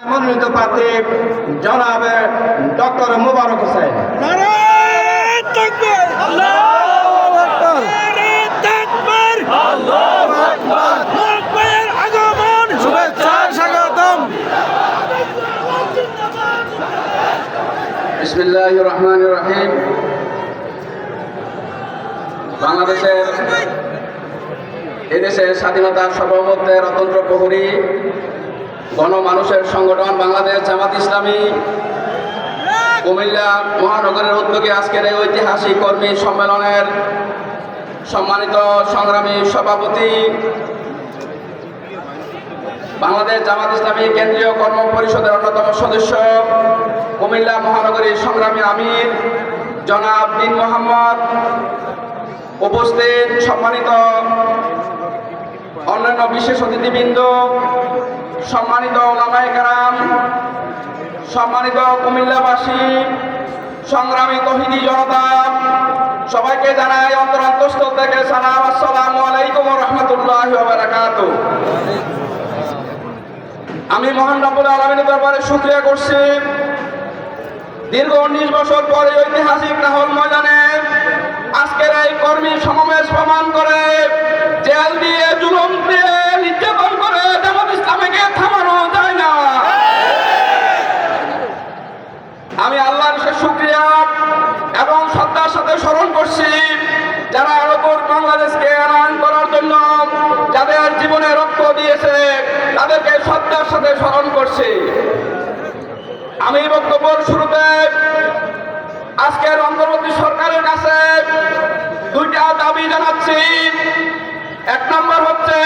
মনোনীত প্রার্থী জনাব ডক্টর মুবারক হোসেন। বিসমিল্লাহ রহমান রহিম বাংলাদেশের এদেশের স্বাধীনতার সার্বভৌমত্বের অতন্ত্র প্রহরী গণমানুষের সংগঠন বাংলাদেশ জামাত ইসলামী কুমিল্লা মহানগরের উদ্যোগে আজকের এই ঐতিহাসিক কর্মী সম্মেলনের সম্মানিত সংগ্রামী সভাপতি বাংলাদেশ জামাত ইসলামী কেন্দ্রীয় কর্ম পরিষদের অন্যতম সদস্য কুমিল্লা মহানগরীর সংগ্রামী আমির জনাব দিন মোহাম্মদ উপস্থিত সম্মানিত অন্যান্য বিশেষ অতিথিবৃন্দ সম্মানিত ওলামায়ে কারাম, সম্মানিত কুমিল্লাবাসী, সংগ্রামী তহিদি জনতা, সবাইকে জানাই অন্তর অন্তঃস্থল থেকে সালাম, আসসালামু আলাইকুম রহমতুল্লাহ আমি মহান রাব্বুল আলমিনের দরবারে শুক্রিয়া করছি। দীর্ঘ উনিশ বছর পরে ঐতিহাসিক নাহল ময়দানে আজকের এই কর্মী সমাবেশ প্রমাণ করে, জেল দিয়ে জুলুম দিয়ে নির্যাতন স্মরণ করছি, যারা নতুন বাংলাদেশকে এলান করার জন্য যাদের জীবনে রক্ত দিয়েছে, তাদেরকে শ্রদ্ধার সাথে স্মরণ করছি। আমি বক্তব্যের শুরুতে আজকের অন্তর্বর্তী সরকারের কাছে দুইটা দাবি জানাচ্ছি। এক নম্বর হচ্ছে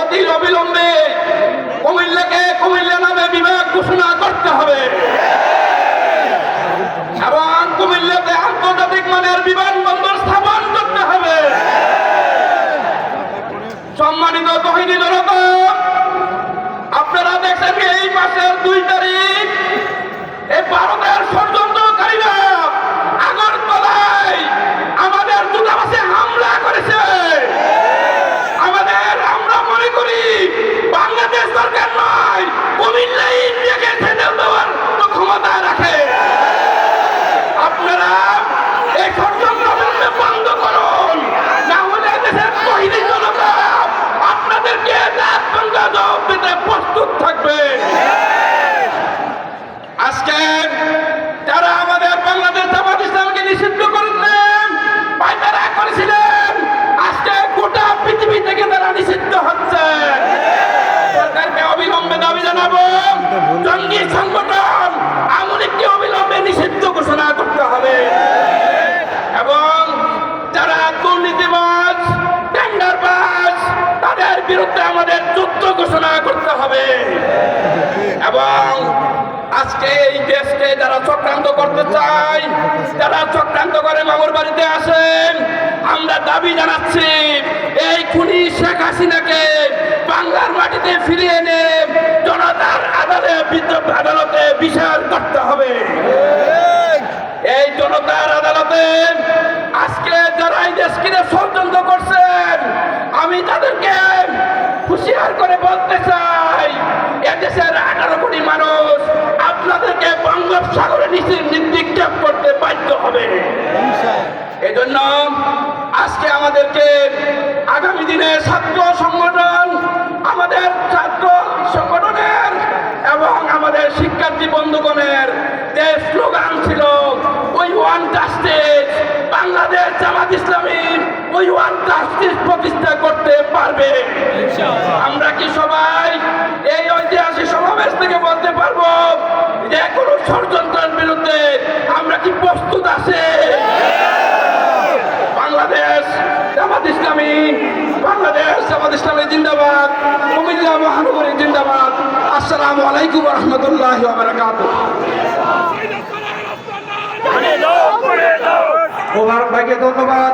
অতি অবিলম্বে কুমিল্লাকে কুমিল্লা নামে বিভাগ ঘোষণা করতে হবে। বিরুদ্ধে আমাদের যুদ্ধ ঘোষণা করতে হবে। এবং আজকে এই দেশকে যারা চক্রান্ত করতে চায়, যারা চক্রান্ত করে মামুর বাড়িতে আসেন, আমরা দাবি জানাচ্ছি, এই খুনি শেখ হাসিনাকে বাংলার মাটিতে ফিরিয়ে এনে জনতার আদালতে আদালতে বিচার করতে হবে। এই জনতার আদালতে আজকে যারা এই দেশকে ষড়যন্ত্র করছেন, আমি তাদেরকে হুঁশিয়ার করে বলতে চাই, এদেশের আঠারো কোটি মানুষ আপনাদেরকে বঙ্গোপসাগরে নিচে নিক্ষেপ করতে বাধ্য হবে। এজন্য আজকে আমাদেরকে আগামী দিনে ছাত্র সংগঠন, আমাদের ছাত্র সংগঠনের এবং আমাদের শিক্ষার্থী বন্ধুগণের যে স্লোগান ছিল জিন্দাবাদ কুমিল্লা মহানগরী জিন্দাবাদ। আসসালামু আলাইকুম রহমতুল্লাহ বারাকাত মোবারক ভাইকে ধন্যবাদ।